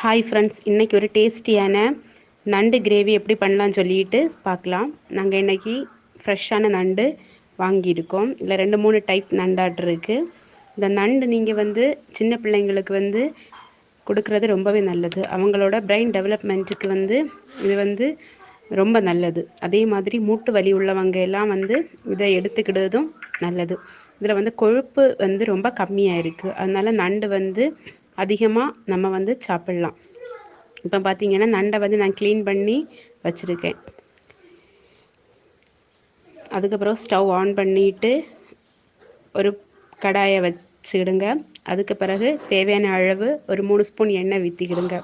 Hi friends இன்றைக்கி ஒரு டேஸ்டியான நண்டு கிரேவி எப்படி பண்ணலான்னு சொல்லிட்டு பார்க்கலாம். நாங்கள் இன்றைக்கி ஃப்ரெஷ்ஷான நண்டு வாங்கியிருக்கோம். இல்லை ரெண்டு மூணு டைப் நண்டாட்டு இருக்குது இந்த நண்டு நீங்கள் வந்து சின்ன பிள்ளைங்களுக்கு வந்து கொடுக்குறது ரொம்பவே நல்லது. அவங்களோட பிரெயின் டெவலப்மெண்ட்டுக்கு வந்து இது வந்து ரொம்ப நல்லது. அதே மாதிரி மூட்டு வலி உள்ளவங்க எல்லாம் வந்து இதை எடுத்துக்கிடுறதும் நல்லது. இதில் வந்து கொழுப்பு வந்து ரொம்ப கம்மியாக இருக்குது அதனால் நண்டு வந்து அதிகமாக நம்ம வந்து சாப்பிட்லாம். இப்போ பார்த்தீங்கன்னா நண்டை வந்து நான் க்ளீன் பண்ணி வச்சுருக்கேன். அதுக்கப்புறம் ஸ்டவ் ஆன் பண்ணிட்டு ஒரு கடாயை வச்சுக்கிடுங்க அதுக்கு பிறகு தேவையான அளவு ஒரு மூணு ஸ்பூன் எண்ணெய் விற்றிக்கிடுங்க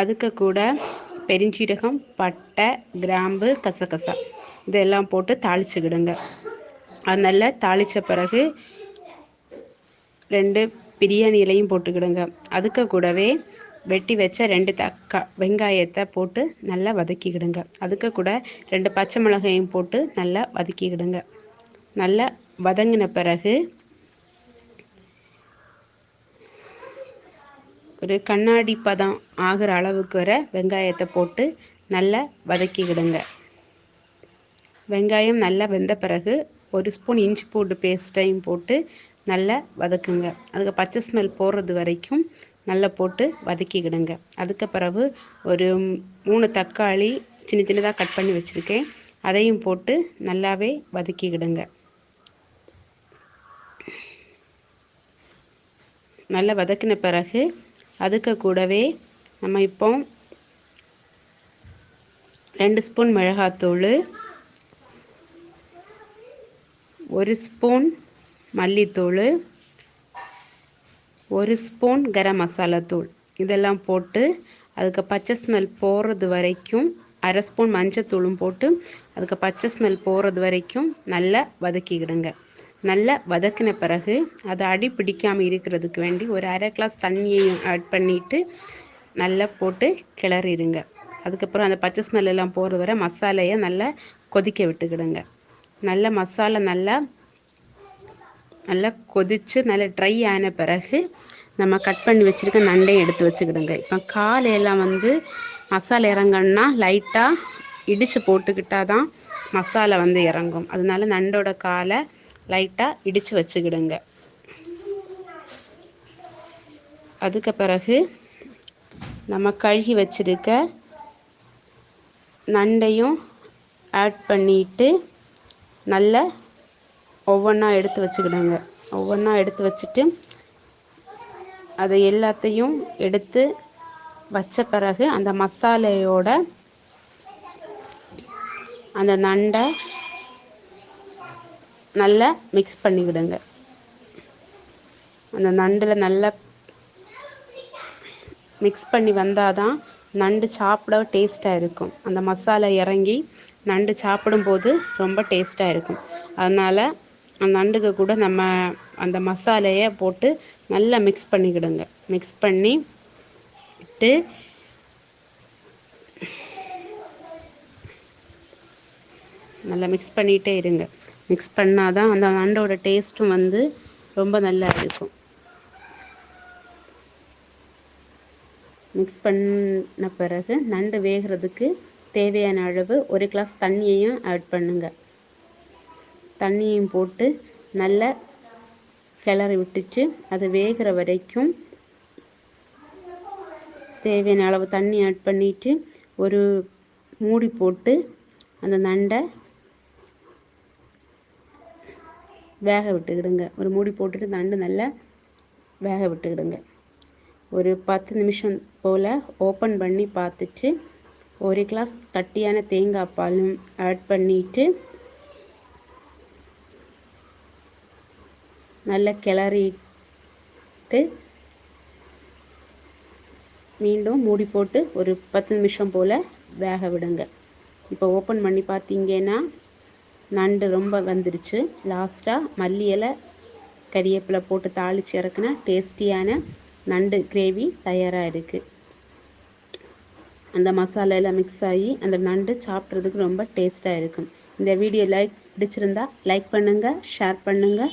அதுக்கு கூட பெருஞ்சீரகம் பட்டை கிராம்பு கசகசா. இதெல்லாம் போட்டு தாளிச்சுக்கிடுங்க. அது நல்லா தாளித்த பிறகு ரெண்டு பிரியாணி இலையும் போட்டுக்கிடுங்க. அதுக்கு கூடவே வெட்டி வச்ச ரெண்டு தக்கா வெங்காயத்தை போட்டு நல்லா வதக்கிக்கிடுங்க. அதுக்கு கூட ரெண்டு பச்சை மிளகாயும் போட்டு நல்லா வதக்கிக்கிடுங்க. நல்லா வதங்கின பிறகு ஒரு கண்ணாடி பதம் ஆகிற அளவுக்கு வர வெங்காயத்தை போட்டு நல்லா வதக்கிக்கிடுங்க. வெங்காயம் நல்லா வெந்த பிறகு ஒரு ஸ்பூன் இஞ்சி பூண்டு பேஸ்ட்டையும் போட்டு நல்லா வதக்குங்க. அதுக்கு பச்சை ஸ்மெல் போடுறது வரைக்கும் நல்லா போட்டு வதக்கிக்கிடுங்க. அதுக்கு பிறகு ஒரு மூணு தக்காளி சின்ன சின்னதாக கட் பண்ணி வச்சுருக்கேன். அதையும் போட்டு நல்லாவே வதக்கிக்கிடுங்க. நல்லா வதக்கின பிறகு அதுக்கு கூடவே நம்ம இப்போ ரெண்டு ஸ்பூன் மிளகாத்தூள் ஒரு ஸ்பூன் மல்லித்தூள் ஒரு ஸ்பூன் கரம் மசாலா தூள். இதெல்லாம் போட்டு அதுக்கு பச்சை ஸ்மெல் போகிறது வரைக்கும் அரை ஸ்பூன் மஞ்சத்தூளும் போட்டு அதுக்கு பச்சை ஸ்மெல் போகிறது வரைக்கும் நல்லா வதக்கிக்கிடுங்க. நல்லா வதக்கின பிறகு அதை அடி பிடிக்காமல் இருக்கிறதுக்கு வேண்டி ஒரு அரை கிளாஸ் தண்ணியையும் ஆட் பண்ணிவிட்டு நல்லா போட்டு கிளறிடுங்க. அதுக்கப்புறம் அந்த பச்சை ஸ்மெல் எல்லாம் போகிற வரை மசாலையை நல்லா கொதிக்க விட்டுக்கிடுங்க. நல்ல மசாலா நல்லா நல்லா கொதித்து நல்லா ட்ரை ஆன பிறகு நம்ம கட் பண்ணி வச்சுருக்க நண்டையும் எடுத்து வச்சுக்கிடுங்க. இப்போ காலையெல்லாம் வந்து மசாலா இறங்கணுன்னா லைட்டாக இடித்து போட்டுக்கிட்டால் தான் மசாலா வந்து இறங்கும். அதனால நண்டோட காலை லைட்டாக இடித்து வச்சுக்கிடுங்க. அதுக்கு பிறகு நம்ம கழுகி வச்சுருக்க நண்டையும் ஆட் பண்ணிட்டு நல்லா ஒவ்வொன்றா எடுத்து வச்சுக்கிடுங்க. ஒவ்வொன்றா எடுத்து வச்சுட்டு அதை எல்லாத்தையும் எடுத்து வச்ச பிறகு அந்த மசாலையோட அந்த நண்டை நல்லா மிக்ஸ் பண்ணிவிடுங்க அந்த நண்டில் நல்லா மிக்ஸ் பண்ணி வந்தால் தான் நண்டு சாப்பிட டேஸ்ட்டாக இருக்கும். அந்த மசாலா இறங்கி நண்டு சாப்பிடும்போது ரொம்ப டேஸ்ட்டாக இருக்கும். அதனால் அந்த நண்டுக்கு கூட நம்ம அந்த மசாலையை போட்டு நல்லா மிக்ஸ் பண்ணிக்கிடுங்க. மிக்ஸ் பண்ணி விட்டு நல்லா மிக்ஸ் பண்ணிகிட்டே இருங்க. மிக்ஸ் பண்ணால் தான் அந்த நண்டோட டேஸ்ட்டும் வந்து ரொம்ப நல்லா இருக்கும். மிக்ஸ் பண்ண பிறகு நண்டு வேகிறதுக்கு தேவையான அளவு ஒரு கிளாஸ் தண்ணியையும் ஆட் பண்ணுங்கள் தண்ணியும் போட்டு நல்லா கிளறி விட்டுச்சு. அது வேகிற வரைக்கும் தேவையான அளவு தண்ணி ஆட் பண்ணிட்டு ஒரு மூடி போட்டு அந்த நண்டை வேக விட்டுக்கிடுங்க. ஒரு மூடி போட்டுட்டு நண்டு நல்லா வேக விட்டுக்கிடுங்க. ஒரு பத்து நிமிஷம் போல் ஓப்பன் பண்ணி பார்த்துட்டு ஒரு கிளாஸ் கட்டியான தேங்காய் பாலும் ஆட் பண்ணிட்டு நல்லா கிளறிட்டு மீண்டும் மூடி போட்டு ஒரு பத்து நிமிஷம் போல் வேக விடுங்க. இப்போ ஓப்பன் பண்ணி பார்த்தீங்கன்னா நண்டு ரொம்ப வந்துருச்சு. லாஸ்ட்டாக மல்லி இலை கறிவேப்பிலை போட்டு தாளித்து இறக்குனா டேஸ்டியான நண்டு கிரேவி தயாராக இருக்குது அந்த மசாலா எல்லாம் மிக்ஸ் ஆகி அந்த நண்டு சாப்பிட்றதுக்கு ரொம்ப டேஸ்ட்டாக இருக்கும். இந்த வீடியோ லைக் பிடிச்சிருந்தா லைக் பண்ணுங்கள் ஷேர் பண்ணுங்கள்